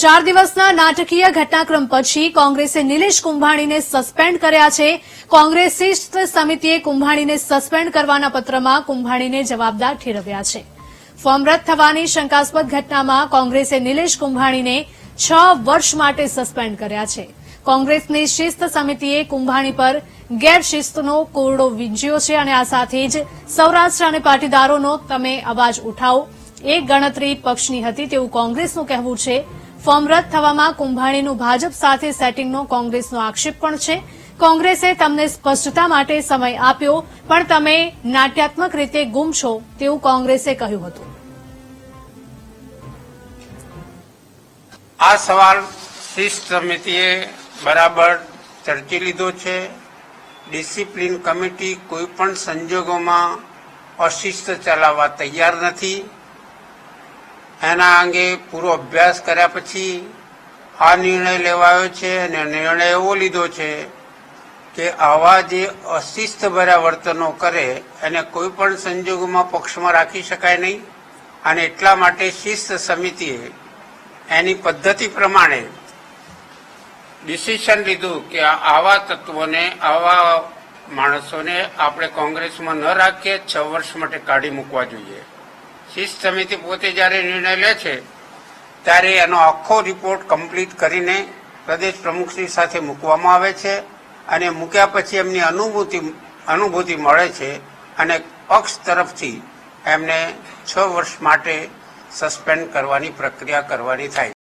ચાર દિવસના નાટકીય ઘટનાક્રમ પછી કોંગ્રેસે નિલેશ કુંભાણીને સસ્પેન્ડ કર્યા છે. કોંગ્રેસ શિસ્ત સમિતિએ કુંભાણીને સસ્પેન્ડ કરવાના પત્રમાં કુંભાણીને જવાબદાર ઠેરવ્યા છે. ફોર્મ રદ થવાની શંકાસ્પદ ઘટનામાં કોંગ્રેસે નિલેશ કુંભાણીને છ વર્ષ માટે સસ્પેન્ડ કર્યા છે. કોંગ્રેસની શિસ્ત સમિતિએ કુંભાણી પર ગેરશિસ્તનો કોરડો વીંજ્યો છે અને આ સાથે જ સૌરાષ્ટ્ર અને પાટીદારોનો તમે અવાજ ઉઠાવો. એ ગણતરી પક્ષની હતી તેવું કોંગ્રેસનું કહેવું છે. ફોર્મ રદ થવામાં કુંભાણીનું ભાજપ સાથે સેટિંગનો કોંગ્રેસનો આક્ષેપ પણ છે. કોંગ્રેસે તમને સ્પષ્ટતા માટે સમય આપ્યો, પણ તમે નાટ્યાત્મક રીતે ગુમ છો તેવું કોંગ્રેસે કહ્યું હતું. આ સવાલ શિસ્ત સમિતિએ બરાબર ચર્ચી લીધો છે. ડિસિપ્લિન કમિટી કોઈ પણ સંજોગોમાં અશિસ્ત ચલાવવા તૈયાર નથી. એના અંગે પૂરો અભ્યાસ કર્યા પછી આ નિર્ણય લેવાયો છે અને નિર્ણય એવો લીધો છે કે આવા જે અશિસ્તભર્યા વર્તનો કરે, એને કોઈ પણ સંજોગોમાં પક્ષમાં રાખી શકાય નહીં અને એટલા માટે શિસ્ત સમિતિએ એની પદ્ધતિ પ્રમાણે ડિસિશન લીધું કે આવા તત્વોને, આવા માણસોને આપણે કોંગ્રેસમાં ન રાખીએ, છ વર્ષ માટે કાઢી મૂકવા જોઈએ. શિસ્ત સમિતિ પોતે જ્યારે નિર્ણય લે છે, ત્યારે એનો આખો રિપોર્ટ કમ્પ્લીટ કરીને પ્રદેશ પ્રમુખશ્રી સાથે મૂકવામાં આવે છે અને મૂક્યા પછી એમની અનુભૂતિ અનુભૂતિ મળે છે અને પક્ષ તરફથી એમને છ વર્ષ માટે સસ્પેન્ડ કરવાની પ્રક્રિયા કરવાની થાય